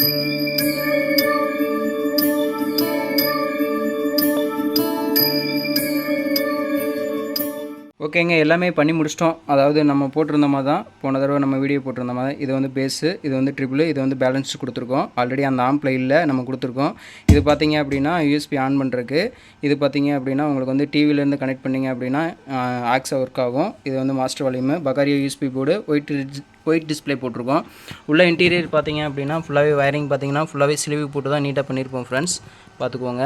thank you ஓகேங்க எல்லாமே பண்ணி முடிச்சிட்டோம். அதாவது நம்ம போட்டிருந்த மாதிரி தான் போன தடவை நம்ம வீடியோ போட்டிருந்த மாதிரி இது வந்து பேஸு இது வந்து ட்ரிபிள் இது வந்து பேலன்ஸ் கொடுத்துருக்கோம். ஆல்ரெடி அந்த ஆம்ப்ளையில் நம்ம கொடுத்துருக்கோம். இது பார்த்தீங்க அப்படின்னா யூஎஸ்பி ஆன் பண்ணுறதுக்கு இது பார்த்தீங்க அப்படின்னா உங்களுக்கு வந்து டிவிலேருந்து கனெக்ட் பண்ணிங்க அப்படின்னா ஆக்ஸா ஒர்க் ஆகும். இது வந்து master volume பகாரியோ USB board white white display போட்டிருக்கோம். உள்ள இன்டீரியர் பார்த்தீங்க அப்படின்னா ஃபுல்லாகவே வயரிங் பார்த்தீங்கன்னா ஃபுல்லாகவே ஸ்லீவ் போட்டு தான் நீட்டாக பண்ணியிருப்போம் ஃப்ரெண்ட்ஸ் பார்த்துக்கோங்க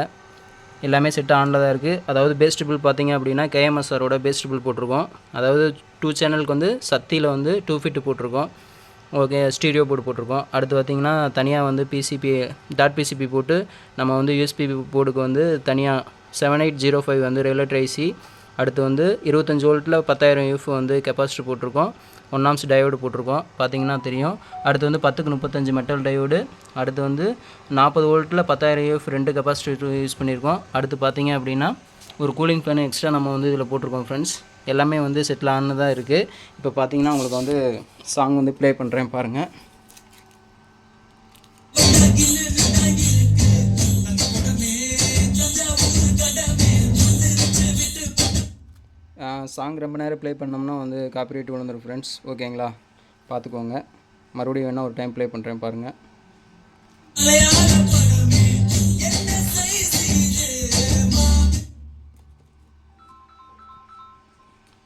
எல்லாமே செட் ஆனில் தான் இருக்குது அதாவது பேஸ்ட் பில் பார்த்தீங்க அப்படின்னா கேஎம்எஸ்ஆரோட பேஸ்ட் பில் போட்டிருக்கோம். அதாவது டூ சேனலுக்கு வந்து சக்தியில் வந்து டூ ஃபிட்டு போட்டிருக்கோம். ஓகே ஸ்டீரியோ போர்டு போட்டிருக்கோம். அடுத்து பார்த்தீங்கன்னா தனியாக வந்து பிசிபி டாட் பிசிபி போட்டு நம்ம வந்து யூஎஸ்பி போர்டுக்கு வந்து தனியாக செவன் எயிட் ஜீரோ ஃபைவ் வந்து ரெகுலேட்டர் ஐசி அடுத்து வந்து இருபத்தஞ்சி வோல்ட்டில் பத்தாயிரம் யூஃப் வந்து கெப்பாசிட்டி போட்டிருக்கோம். ஒன் ஆம்ஸ் டயோடு போட்டிருக்கோம். பார்த்தீங்கன்னா தெரியும். அடுத்து வந்து பத்துக்கு முப்பத்தஞ்சு மெட்டல் டயோடு அடுத்து வந்து நாற்பது வோல்ட்டில் பத்தாயிரம் யூஃப் ரெண்டு கெப்பாசிட்டி யூஸ் பண்ணியிருக்கோம். அடுத்து பார்த்தீங்க அப்படின்னா ஒரு கூலிங் ஃபேன் எக்ஸ்ட்ரா நம்ம வந்து இதில் போட்டிருக்கோம் ஃப்ரெண்ட்ஸ் எல்லாமே வந்து செட்டில் ஆனதாக இருக்குது இப்போ பார்த்தீங்கன்னா உங்களுக்கு வந்து சாங் வந்து ப்ளே பண்ணுறேன் பாருங்கள் சாங் ரொம்ப நேரம் ப்ளே பண்ணோம்னா வந்து காப்பிரைட் விழுந்துடும் ஃப்ரெண்ட்ஸ் ஓகேங்களா பார்த்துக்கோங்க. மறுபடியும் வேணால் ஒரு டைம் ப்ளே பண்ணுறேன் பாருங்கள்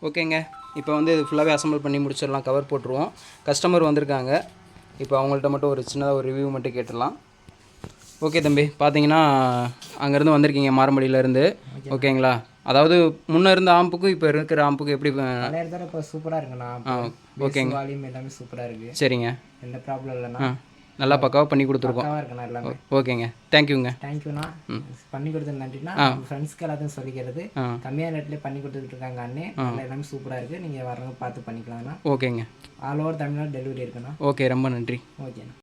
ஓகேங்க இப்போ வந்து இது ஃபுல்லாகவே அசம்பிள் பண்ணி முடிச்சிடலாம். கவர் போட்டுருவோம். கஸ்டமர் வந்திருக்காங்க. இப்போ அவங்கள்ட்ட மட்டும் ஒரு சின்னதாக ஒரு ரிவ்யூ மட்டும் கேட்டுடலாம். ஓகே தம்பி பார்த்தீங்கன்னா அங்கேருந்து வந்திருக்கீங்க மாரம்படியிலேருந்து. ஓகேங்களா? அதாவது முன்னே இருந்த ஆம்புக்கும் இப்போ இருக்கிற ஆம்புக்கும் எப்படி இப்போ சூப்பராக இருக்குண்ணா. ஓகேங்க. வால்யூம் எல்லாமே சூப்பராக இருக்குது சரிங்க. எந்த ப்ராப்ளம் இல்லைண்ணா. நல்லா பக்காவாக பண்ணி கொடுத்துருக்கோம். ஓகேங்க. தேங்க்யூங்க தேங்க்யூண்ணா பண்ணி கொடுத்தது நன்றிண்ணா. ஃப்ரெண்ட்ஸ்க்கு எல்லாத்தையும் சொல்லிக்கிறது. ஆ. கம்மியான ரேட்லேயே பண்ணி கொடுத்துட்டு இருக்காங்க அண்ணே. எல்லாமே சூப்பராக இருக்குது நீங்கள் வரவங்க பார்த்து பண்ணிக்கலாம்ண்ணா. ஓகேங்க. ஆல் ஓவர் தமிழ்நாடு டெலிவரி இருக்குண்ணா. ஓகே ரொம்ப நன்றி. ஓகேண்ணா.